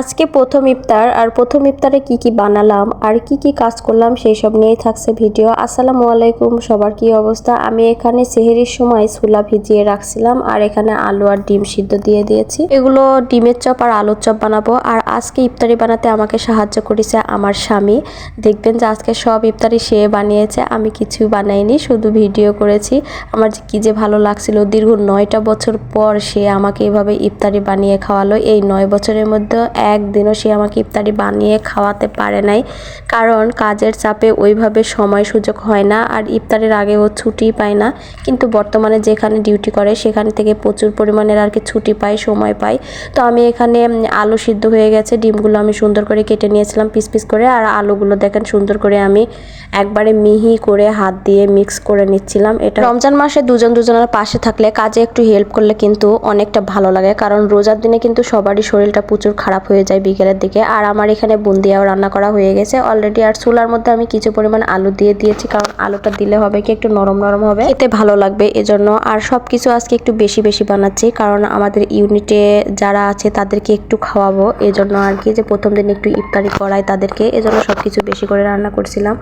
আজকে প্রথম ইফতার, আর প্রথম ইফতারে কি কি বানালাম, আর কি কি কাজ করলাম, সেই সব নিয়েই থাকছে ভিডিও। আসসালামু আলাইকুম, সবার কি অবস্থা? আমি এখানে সেহেরির সময় ছোলা ভিজিয়ে রাখছিলাম, আর এখানে আলু আর ডিম সিদ্ধ দিয়ে দিয়েছি। এগুলো ডিমের চপ আর আলুর চপ বানাবো, আর আজকে ইফতারি বানাতে আমাকে সাহায্য করেছে আমার স্বামী। দেখবেন যে আজকে সব ইফতারি সে বানিয়েছে, আমি কিছুই বানাইনি, শুধু ভিডিও করেছি। আমার কি যে ভালো লাগছিল, দীর্ঘ নয়টা বছর পর সে আমাকে এভাবে ইফতারি বানিয়ে খাওয়ালো। এই নয় বছরের মধ্যে একদিনও সে আমাকে ইফতারি বানিয়ে খাওয়াতে পারে নাই। কারণ কাজের চাপে ওইভাবে সময় সুযোগ হয় না আর ইফতারের আগে ও ছুটি পায় না। কিন্তু বর্তমানে যেখানে ডিউটি করে, সেখান থেকে প্রচুর পরিমাণের আর কি ছুটি পাই সময় পাই তো আমি এখানে আলু সিদ্ধ হয়ে গেছে, ডিমগুলো আমি সুন্দর করে কেটে নিয়েছিলাম পিস পিস করে। আর আলুগুলো দেখেন সুন্দর করে আমি একবারে মিহি করে হাত দিয়ে মিক্স করে নিচ্ছিলাম। এটা রমজান মাসে দুজন দুজনের পাশে থাকলে কাজে একটু হেল্প করলে কিন্তু অনেকটা ভালো লাগে। কারণ রোজার দিনে কিন্তু সবারই শরীরটা প্রচুর খারাপ হয়ে যায় বিকেলের দিকে। আর আমার এখানে বুন্দিয়াও রান্না করা হয়ে গেছে। অলরেডি আর চুলার মধ্যে আমি কিছু পরিমাণ আলু দিয়ে দিয়েছি, কারণ আলুটা দিলে হবে কি একটু নরম নরম হবে। এতে ভালো লাগবে এজন্য। আর সব কিছু আজকে একটু বেশি বেশি বানাচ্ছি, কারণ আমাদের ইউনিটে যারা আছে তাদেরকে একটু খাওয়াবো। এজন্য আর কি যে প্রথম দিন একটু ইফতারি করাই তাদেরকে, এজন্য সব কিছু বেশি করে রান্না করছিলাম।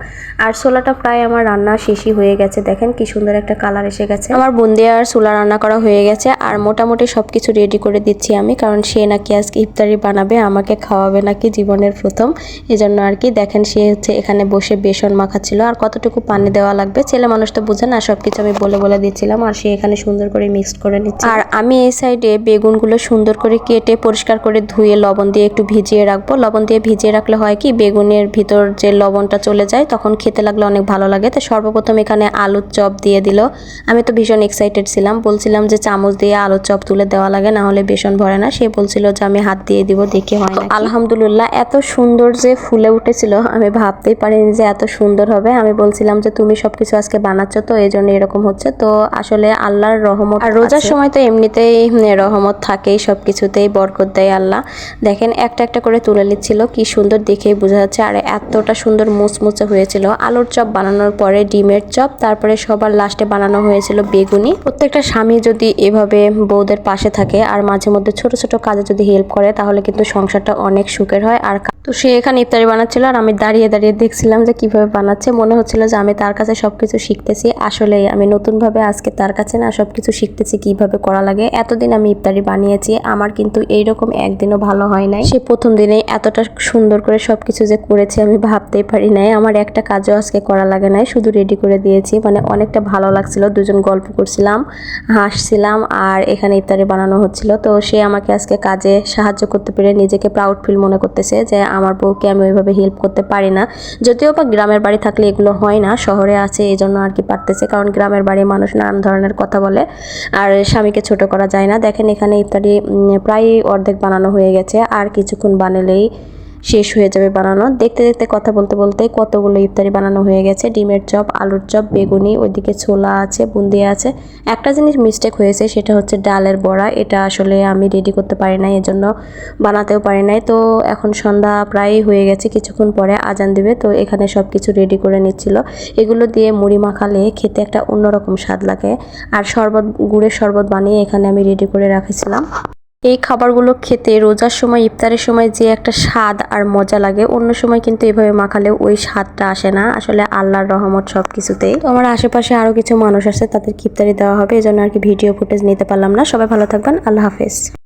আর ছোলাটা প্রায় আমার রান্না শেষই হয়ে গেছে। দেখেন কি সুন্দর একটা কালার এসে গেছে। আমার বুন্দিয়া আর ছোলা রান্না করা হয়ে গেছে, আর মোটামুটি সব কিছু রেডি করে দিচ্ছি আমি, কারণ সে নাকি আজকে ইফতারি বানাবে। আমাকে খাওয়াবে নাকি জীবনের প্রথম? এজন্য আর কি, দেখেন সে হচ্ছে এখানে বসে বেসন মাখাচ্ছিল। আর কতটুকু পানি দেওয়া লাগবে? ছেলে মানুষ তো বুঝে না সব কিছু আমি বলে বলে দিচ্ছিলাম আর সে এখানে সুন্দর করে মিক্সড করে নিচ্ছে। আর আমি এই সাইডে বেগুনগুলো সুন্দর করে কেটে পরিষ্কার করে ধুয়ে লবণ দিয়ে একটু ভিজিয়ে রাখব। লবণ দিয়ে ভিজিয়ে রাখলে হয় কি, বেগুনের ভিতর যে লবণটা চলে যায়, তখন খেতে লাগলে অনেক ভালো লাগে। তো সর্বপ্রথম এখানে আলুর চপ দিয়ে দিল। আমি তো ভীষণ এক্সাইটেড ছিলাম। বলছিলাম যে চামচ দিয়ে আলুর চপ তুলে দেওয়া লাগে, না হলে বেসন ভরে না। সে বলছিল যে আমি হাত দিয়ে দিব, দেখে হয় না আলহামদুলিল্লাহ এত সুন্দর যে ফুলে উঠেছিল আমি ভাবতেই পারিনি যে এত সুন্দর হবে। আমি বলছিলাম যে তুমি সবকিছু আজকে বানাচ্ছ তো এই জন্য এরকম হচ্ছে। তো আসলে আল্লাহর রহমত আর রোজার সময় তো এমনিতেই রহমত থাকেই সব কিছুতেই বরকত দেয় আল্লাহ। দেখেন একটা একটা করে তুলে নিচ্ছিল কি সুন্দর দেখেই বোঝা যাচ্ছে আর এতটা সুন্দর মুচমুচে হয়েছিল। আলুর চপ বানানোর পরে ডিমের চপ তারপরে সবার লাস্টে বানানো হয়েছিল বেগুনি। প্রত্যেকটা স্বামী যদি এভাবে বউদের পাশে থাকে আর মাঝে মধ্যে ছোট ছোট কাজে যদি হেল্প করে তাহলে কিন্তু সংসারটা অনেক সুখের হয়। আর তো সে এখানে ইফতারি বানাচ্ছিল আর আমি দাঁড়িয়ে দাঁড়িয়ে দেখছিলাম যে কীভাবে বানাচ্ছে। মনে হচ্ছিল যে আমি তার কাছে সব কিছু শিখতেছি। আসলে আমি নতুনভাবে আজকে তার কাছে না সব কিছু শিখতেছি কীভাবে করা লাগে। এতদিন আমি ইফতারি বানিয়েছি। আমার কিন্তু এইরকম একদিনও ভালো হয় নাই। সে প্রথম দিনে এতটা সুন্দর করে সব কিছু যে করেছে আমি ভাবতেই পারি নাই। আমার একটা কাজও আজকে করা লাগে নাই। শুধু রেডি করে দিয়েছি। মানে অনেকটা ভালো লাগছিল। দুজন গল্প করছিলাম, হাসছিলাম আর এখানে ইফতারি বানানো হচ্ছিল। তো সে আমাকে আজকে কাজে সাহায্য করতে পেরে নিজেকে প্রাউড ফিল মনে করতেছে যে আমার বউকে আমি ওইভাবে হেল্প করতে পারি না। যদিও বা গ্রামের বাড়ি থাকলে এগুলো হয় না, শহরে আছে এই জন্য আর কি পারতেছে, কারণ গ্রামের বাড়ি মানুষ নানান ধরনের কথা বলে, আর স্বামীকে ছোট করা যায় না। দেখেন এখানে ইত্যাদি প্রায় অর্ধেক বানানো হয়ে গেছে, আর কিছুক্ষণ বানালেই শেষ হয়ে যাবে বানানো। দেখতে দেখতে কথা বলতে বলতে কতগুলো ইফতারি বানানো হয়ে গেছে। ডিমের চপ, আলুর চপ, বেগুনি, ওইদিকে ছোলা আছে, বুন্দি আছে। একটা জিনিস মিস্টেক হয়েছে, সেটা হচ্ছে ডালের বড়া। এটা আসলে আমি রেডি করতে পারি নাই, এজন্য বানাতেও পারি নাই। তো এখন সন্ধ্যা প্রায় হয়ে গেছে, কিছুক্ষণ পরে আজান দিবে। তো এখানে সব কিছু রেডি করে নিচ্ছিল। এগুলো দিয়ে মুড়ি মাখালে খেতে একটা অন্যরকম স্বাদ লাগে। আর শরবত, গুড়ের শরবত বানিয়ে এখানে আমি রেডি করে রাখেছিলাম। এই খাবারগুলো খেতে রোজার সময়, ইফতারের সময় যে একটা স্বাদ আর মজা লাগে, অন্য সময় কিন্তু এভাবে মাখালে ওই স্বাদটা আসে না। আসলে আল্লাহর রহমত সব কিছুতেই তো আমার আশেপাশে আরও কিছু মানুষ আছে তাদের ইফতারি দেওয়া হবে এই জন্য আর কি ভিডিও ফুটেজ নিতে পারলাম না। সবাই ভালো থাকবেন, আল্লাহ হাফেজ।